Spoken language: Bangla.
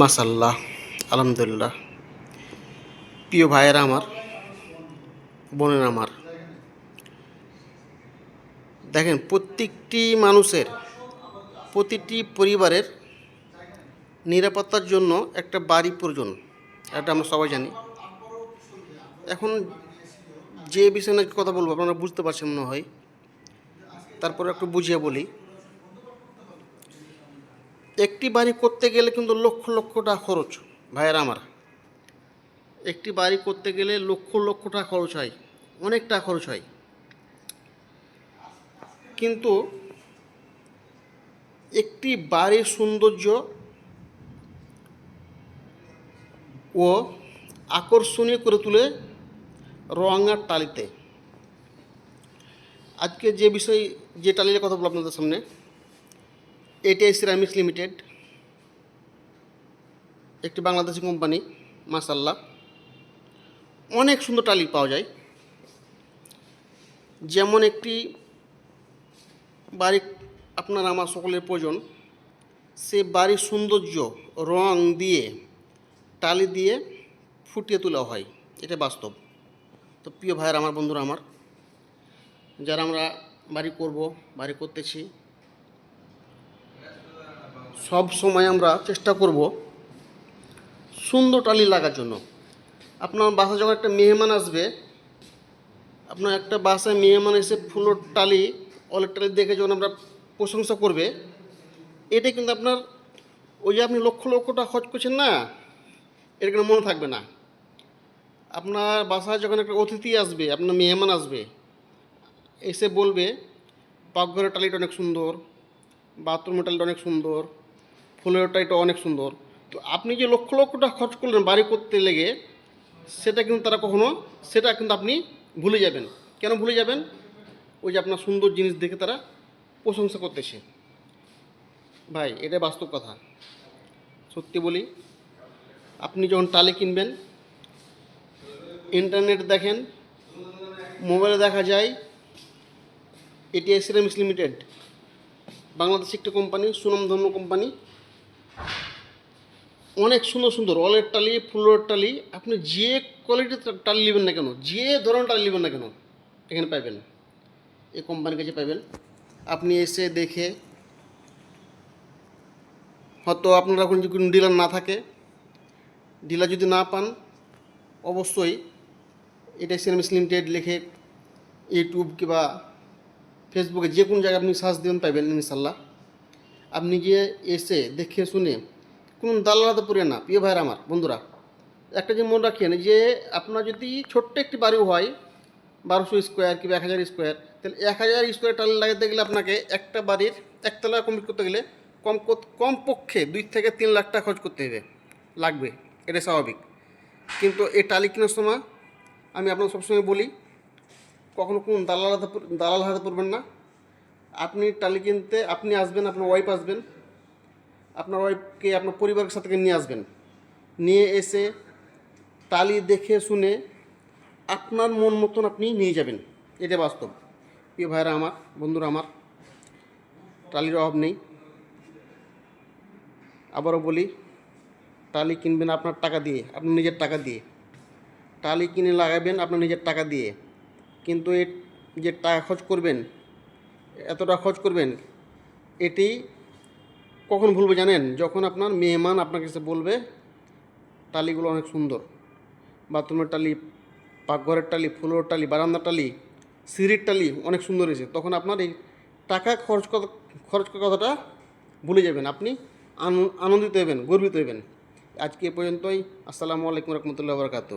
মাসাল্লাহ আলহামদুলিল্লাহ। প্রিয় ভাইয়েরা আমার, বোনের আমার, দেখেন প্রত্যেকটি মানুষের, প্রতিটি পরিবারের নিরাপত্তার জন্য একটা বাড়ি প্রয়োজন, এটা আমরা সবাই জানি। এখন যে বিষয় কথা বলব আপনারা বুঝতে পারছেন মনে হয়, তারপরে একটু বুঝিয়ে বলি। একটি বাড়ি করতে গেলে কিন্তু লক্ষ লক্ষ টাকা খরচ ভাইয়ের আমার। একটি বাড়ি করতে গেলে লক্ষ লক্ষ টাকা খরচ হয় অনেক টাকা খরচ হয়। কিন্তু একটি বাড়ির সৌন্দর্য ও আকর্ষণীয় করে তুলে রং আর টালিতে। আজকে যে বিষয়, যে টালির কথা বলব আপনাদের সামনে এটিআই সিরামিক্স লিমিটেড, একটি বাংলাদেশি কোম্পানি মাসাল্লাহ অনেক সুন্দর টালি পাওয়া যায়। যেমন একটি বাড়ি আপনার আমার সকলের প্রয়োজন, সে বাড়ির সৌন্দর্য, রং দিয়ে, টালি দিয়ে ফুটিয়ে তোলা হয়। এটা বাস্তব। তো প্রিয় ভাইয়ের, আমার বন্ধুরা আমার, যারা আমরা বাড়ি করব, বাড়ি করতেছি সব সময় আমরা চেষ্টা করব সুন্দর টালি লাগার জন্য। আপনার বাসায় যখন একটা মেহমান আসবে, আপনার একটা বাসায় মেহমান এসে ফুলোর টালি, অলের টালি দেখে যখন আমরা প্রশংসা করবে, এটা কিন্তু আপনার ওই যে আপনি লক্ষ লক্ষ টাকা খরচ করছেন না, এটা কিন্তু মনে থাকবে না। আপনার বাসায় যখন একটা অতিথি আসবে, আপনার মেহমান আসবে, এসে বলবে, পাকঘরের টালিটা অনেক সুন্দর, বাথরুমের টালিটা অনেক সুন্দর ফুলের এটা অনেক সুন্দর। তো আপনি যে লক্ষ লক্ষ টাকা খরচ করলেন বাড়ি করতে লেগে, সেটা কিন্তু তারা কখনো, সেটা কিন্তু আপনি ভুলে যাবেন। কেন ভুলে যাবেন? ওই যে আপনার সুন্দর জিনিস দেখে তারা প্রশংসা করতেছে। ভাই, এটা বাস্তব কথা। সত্যি বলি, আপনি যখন টালি কিনবেন, ইন্টারনেট দেখেন, মোবাইলে দেখা যায় এটি সিরামিক্স লিমিটেড, বাংলাদেশ একটি কোম্পানি, সুনামধন্য কোম্পানি অনেক সুন্দর সুন্দর অলের টালি, ফুলের টালি, আপনি যে কোয়ালিটির টালি নেবেন না কেন, যে ধরনের টালি নেবেন না কেন, এখানে পাবেন এই কোম্পানির কাছে পাবেন আপনি এসে দেখে হয়তো আপনারা যদি কোনো ডিলার না থাকে ডিলার যদি না পান, অবশ্যই এটা সিরামিক্স লিমিটেড লিখে ইউটিউব কিংবা ফেসবুকে যে কোনো জায়গায় আপনি সার্চ দেবেন পাবেন ইনশাল্লাহ আপনি গিয়ে এসে দেখে শুনে, কোনো দালালাতে পড়ে না, প্রিয় ভাইয়ের আমার, বন্ধুরা। একটা যে মনে রাখেন যে, আপনার যদি ছোট্ট একটি বাড়িও হয়, বারোশো স্কোয়ার কিংবা এক হাজার স্কোয়ার, তাহলে এক হাজার স্কোয়ার টালি লাগাতে গেলে আপনাকে একটা বাড়ির একতলা কমপ্লিট করতে গেলে কম কম পক্ষে দুই থেকে তিন লাখ টাকা খরচ করতে হবে, লাগবে, এটা স্বাভাবিক। কিন্তু এই টালি কেনার সময় আমি আপনাকে সবসময় বলি, কখনো কোন দালাল হাতে দালাল হাতে পড়বেন না। আপনি টালি কিনতে, আপনি আসবেন, আপনার ওয়াইফ আসবেন। আপনার ওয়াইফকে আপনার পরিবারের সাথে নিয়ে আসবেন। নিয়ে এসে টালি দেখে শুনে আপনার মন মতন আপনি নিয়ে যাবেন। এটা বাস্তব। প্রিয় ভাইরা আমার, বন্ধুরা আমার, টালির অভাব নেই। আবারও বলি, টালি কিনবেন আপনার টাকা দিয়ে, আপনার নিজের টাকা দিয়ে। টালি কিনে লাগাবেন আপনার নিজের টাকা দিয়ে। কিন্তু এ যে টাকা খরচ করবেন এতটা খরচ করবেন, এটি কখন ভুলবে জানেন? যখন আপনার মেহমান আপনার কাছে বলবে, টালিগুলো অনেক সুন্দর। বাথরুমের টালি, পাকঘরের টালি ফুলের টালি, বারান্দার টালি, সিঁড়ির টালি অনেক সুন্দর হয়েছে। তখন আপনার এই টাকা খরচ খরচ কথাটা ভুলে যাবেন। আপনি আনন্দিত হবেন, গর্বিত হবেন। আজকে এ পর্যন্তই। আসসালামু আলাইকুম রহমতুল্লাহ বরকাত